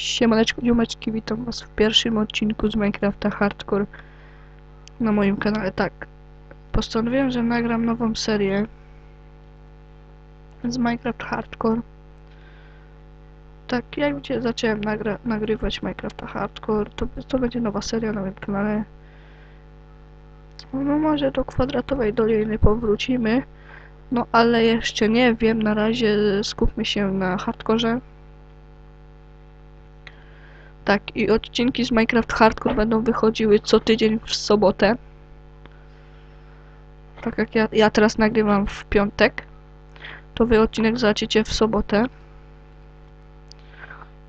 Siemaneczko, ziomeczki, witam was w pierwszym odcinku z Minecrafta Hardcore na moim kanale. Tak, postanowiłem, że nagram nową serię z Minecraft Hardcore. Tak, jak widzicie, zacząłem nagrywać Minecrafta Hardcore, to, to będzie nowa seria na moim kanale. No może do kwadratowej doliny powrócimy, no ale jeszcze nie wiem, na razie skupmy się na hardkorze. Tak, i odcinki z Minecraft Hardcore będą wychodziły co tydzień w sobotę. Tak jak ja, ja teraz nagrywam w piątek, to wy odcinek zobaczycie w sobotę.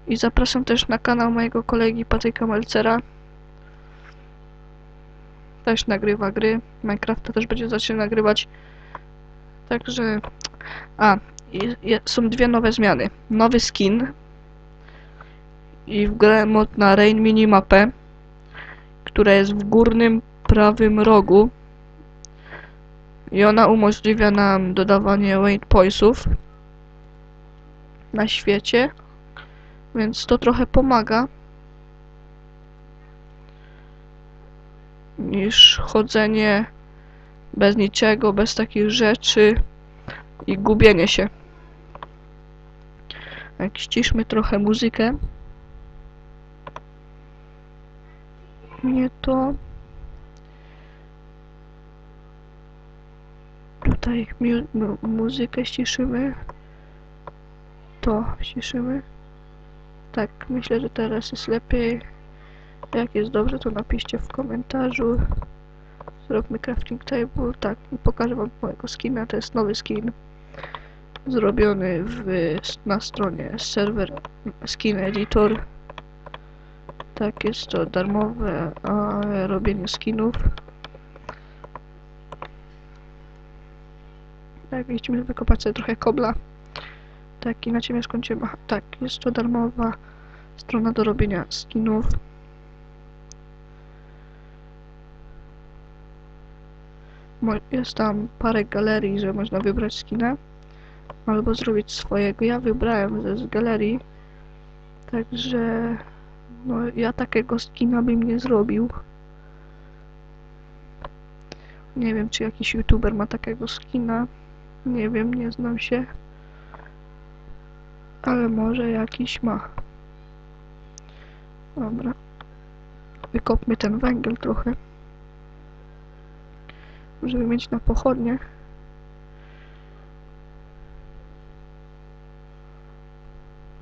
I zapraszam też na kanał mojego kolegi Patryka Melcera. Też nagrywa gry. Minecrafta też będzie zaczął nagrywać. Także... A, i, i, są dwie nowe zmiany. Nowy skin i wgrałem mod na Rain Minimapę, która jest w górnym prawym rogu i ona umożliwia nam dodawanie waypointsów na świecie, więc to trochę pomaga niż chodzenie bez niczego, bez takich rzeczy i gubienie się. Jak ściszmy trochę muzykę. Nie to. Tutaj mu mu muzykę ściszymy. To ściszymy. Tak, myślę, że teraz jest lepiej. Jak jest dobrze, to napiszcie w komentarzu. Zróbmy crafting table. Tak, pokażę wam mojego skina. To jest nowy skin. Zrobiony w, na stronie serwer skin editor. Tak, jest to darmowe robienie skinów. Tak, idziemy wykopać sobie trochę kobla. Tak, i na ciebie skończymy. Aha, tak, jest to darmowa strona do robienia skinów. Jest tam parę galerii, że można wybrać skina. Albo zrobić swojego. Ja wybrałem ze z galerii. Także no, ja takiego skina bym nie zrobił. Nie wiem, czy jakiś youtuber ma takiego skina. Nie wiem, nie znam się. Ale może jakiś ma. Dobra. Wykopmy ten węgiel trochę. Żeby mieć na pochodnie.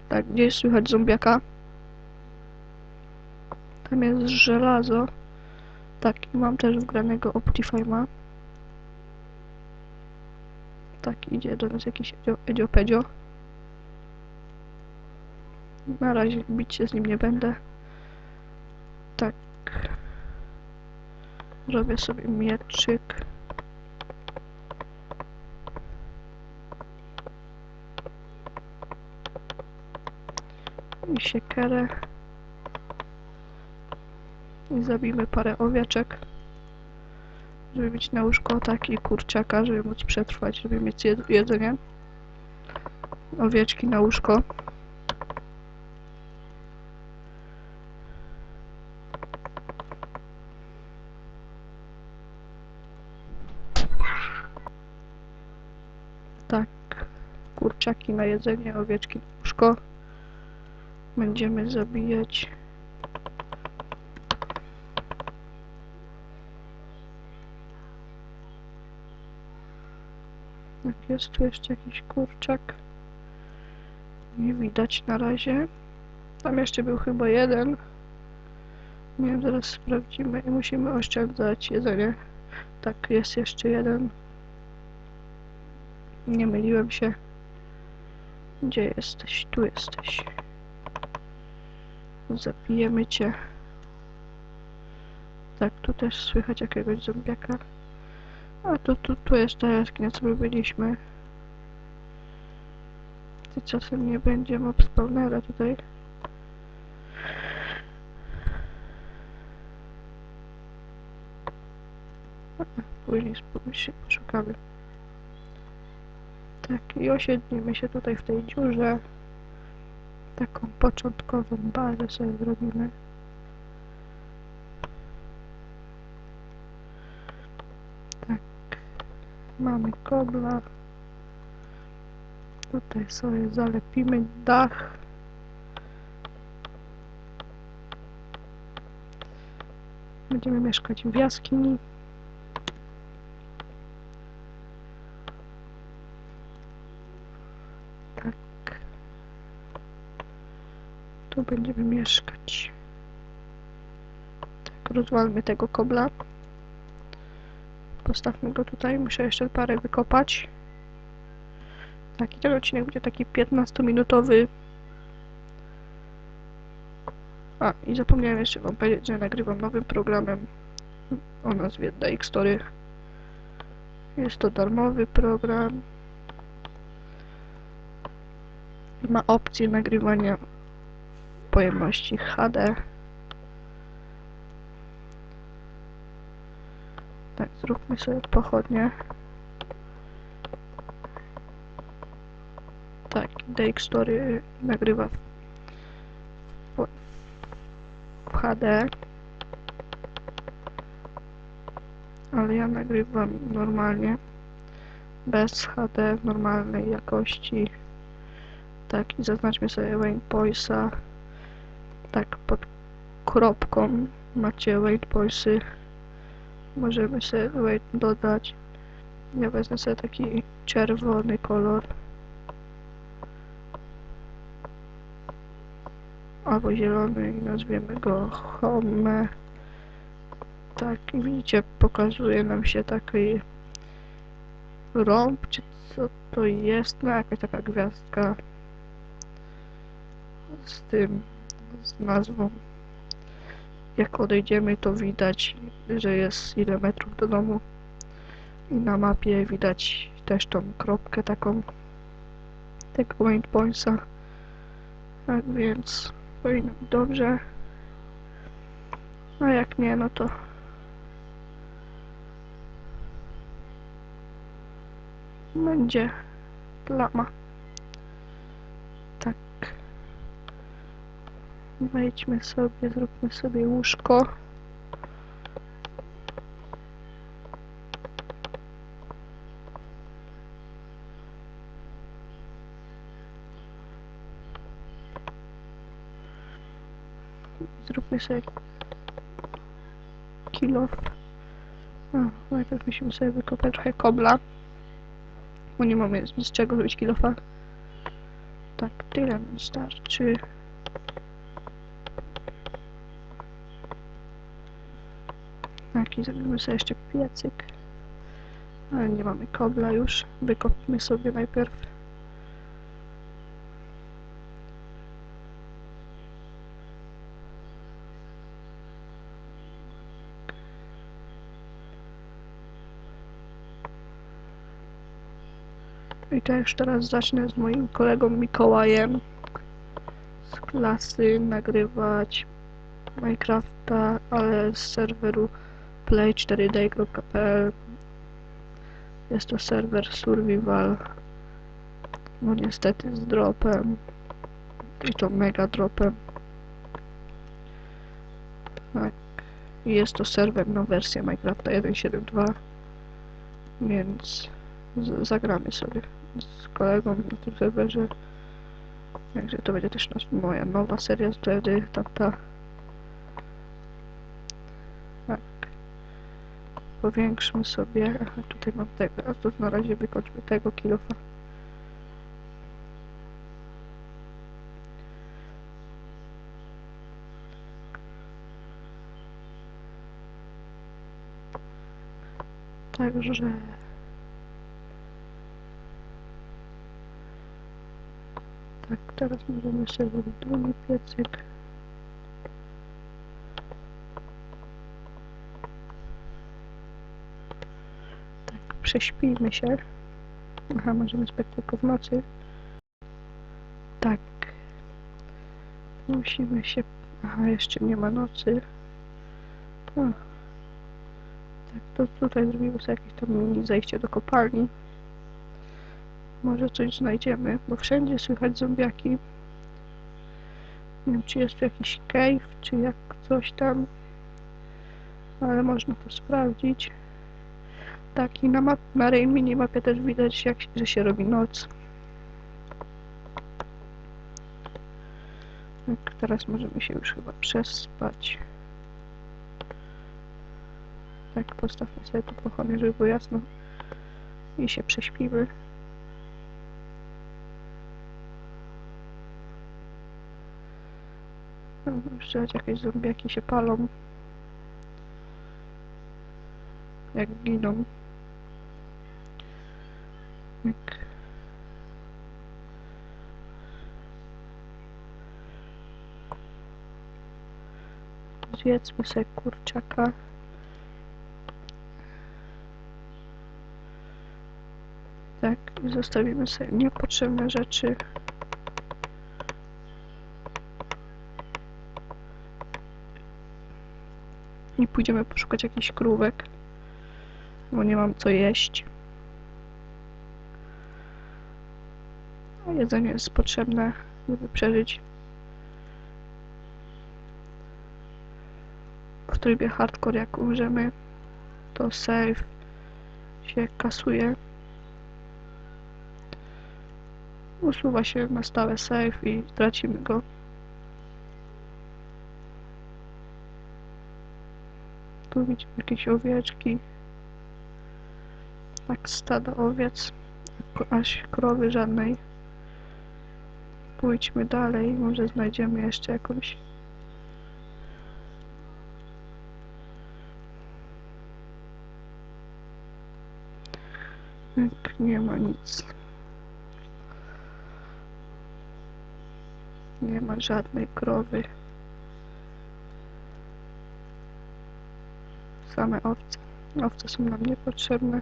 Tak, gdzie jest słychać zombiaka? Jest żelazo. Tak, mam też wgranego Optifime'a. Tak, idzie do nas jakiś Edzio- Edziopedio. Na razie bić się z nim nie będę. Tak. Robię sobie mieczyk. I siekierę. I zabijmy parę owieczek. Żeby mieć na łóżko taki kurczaka, żeby móc przetrwać, żeby mieć jed jedzenie. Owieczki na łóżko. Tak. Kurczaki na jedzenie, owieczki na łóżko. Będziemy zabijać Jak jest tu jeszcze jakiś kurczak? Nie widać na razie. Tam jeszcze był chyba jeden. Nie wiem, zaraz sprawdzimy i musimy oszczędzać jedzenie. Tak, jest jeszcze jeden. Nie myliłem się. Gdzie jesteś? Tu jesteś. Zabijemy cię. Tak, tu też słychać jakiegoś zombiaka. A to tu, tu jest ta jaskinia, co my byliśmy. Ty czasem nie będzie mob spawnera tutaj. A, Później się poszukamy. Tak, i osiedlimy się tutaj w tej dziurze. taką początkową bazę sobie zrobimy. Tak, mamy kobla. Tutaj sobie zalepimy dach. Będziemy mieszkać w jaskini. Tak. Tu będziemy mieszkać. Tak, rozwalmy tego kobla. Postawmy go tutaj. Muszę jeszcze parę wykopać. Tak, i ten odcinek będzie taki 15-minutowy. A, i zapomniałem jeszcze wam powiedzieć, że nagrywam nowym programem o nazwie Story. Jest to darmowy program. Ma opcję nagrywania w pojemności HD. Tak, zróbmy sobie pochodnie. Tak, DX Story nagrywa w, w, w HD. Ale ja nagrywam normalnie. Bez HD, w normalnej jakości. Tak, i zaznaczmy sobie Wayne Boysa. Tak, pod kropką macie Wayne Boysy. Możemy sobie dodać. Ja wezmę sobie taki czerwony kolor. albo zielony i nazwiemy go Home. Tak, widzicie, pokazuje nam się taki rąb, czy co to jest, no jakaś taka gwiazdka z tym, z nazwą. Jak odejdziemy, to widać, że jest ile metrów do domu. I na mapie widać też tą kropkę taką tego waypointsa. Tak więc powinno być dobrze. A jak nie, no to będzie plama. Wejdźmy sobie, zróbmy sobie łóżko. Zróbmy sobie kilof. A, najpierw musimy sobie wykopać trochę kobla. Bo nie mamy z czego zrobić kilofa. Tak, tyle nam starczy. Tak, i zrobimy sobie jeszcze piecyk. Ale nie mamy kobla już. Wykopmy sobie najpierw. I to już teraz zacznę z moim kolegą Mikołajem z klasy nagrywać Minecrafta, ale z serweru play4day.pl Jest to serwer survival. No niestety z dropem. I to mega dropem. Tak. Jest to serwer na wersję Minecrafta 1.7.2 więc zagramy sobie z kolegą na tym serwerze. Także to będzie też moja nowa seria wtedy, tamta. Powiększmy sobie. Aha, tutaj mam tego, a to na razie wykończmy tego kilofa. Także Tak, teraz możemy sobie zrobić drugi piecyk. Tak, prześpijmy się. Aha, możemy spać tylko w nocy. Tak. Musimy się... Aha, jeszcze nie ma nocy. O. Tak, to tutaj zrobimy sobie jakieś tam mini zejście do kopalni. Może coś znajdziemy, bo wszędzie słychać zombiaki. Nie wiem, czy jest jakiś cave, czy jak coś tam. Ale można to sprawdzić. Tak, i na, map, na Rain minimapie też widać, jak, że się robi noc. Tak, teraz możemy się już chyba przespać. Tak, postawmy sobie tu pochody, żeby było jasno. I się prześpimy. No, Jeszcze jakieś zombiaki się palą. Jak giną. Tak. Zjedzmy sobie kurczaka. Tak, zostawimy sobie niepotrzebne rzeczy. I pójdziemy poszukać jakichś krówek, bo nie mam co jeść. A jedzenie jest potrzebne, żeby przeżyć. W trybie hardcore jak umrzemy, to save się kasuje. Usuwa się na stałe save i tracimy go. Tu widzimy jakieś owieczki. Tak, stada owiec. Aż krowy żadnej. Pójdźmy dalej, może znajdziemy jeszcze jakąś. Nie ma nic. Nie ma żadnej krowy. Same owce. Owce są nam niepotrzebne.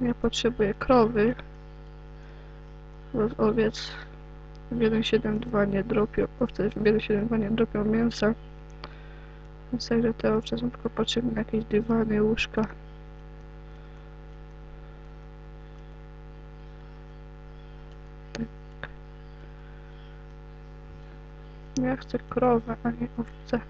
Ja potrzebuję krowy. Bo owiec w 1.7.2 nie dropią. Owce w 1.7.2 nie dropią mięsa. Więc także te owce są tylko potrzebne jakieś dywany, łóżka. Chcę krowę, a nie owce.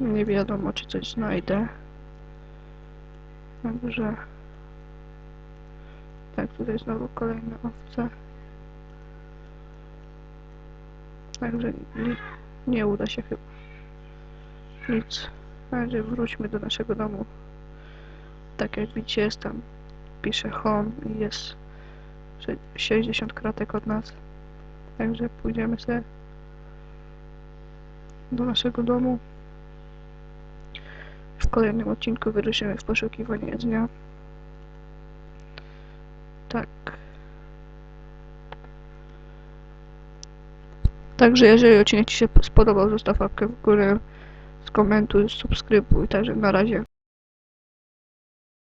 Nie wiadomo, czy coś znajdę. Także... Tak, tutaj znowu kolejne owce. Także nie, nie uda się chyba. Nic. Także wróćmy do naszego domu. Tak jak widzicie, jest tam pisze home i jest sze- 60 kratek od nas. Także pójdziemy sobie do naszego domu. W kolejnym odcinku wyruszymy w poszukiwanie jedzenia. Tak. Także jeżeli odcinek Ci się spodobał, zostaw łapkę w górę, skomentuj, subskrybuj. Także na razie.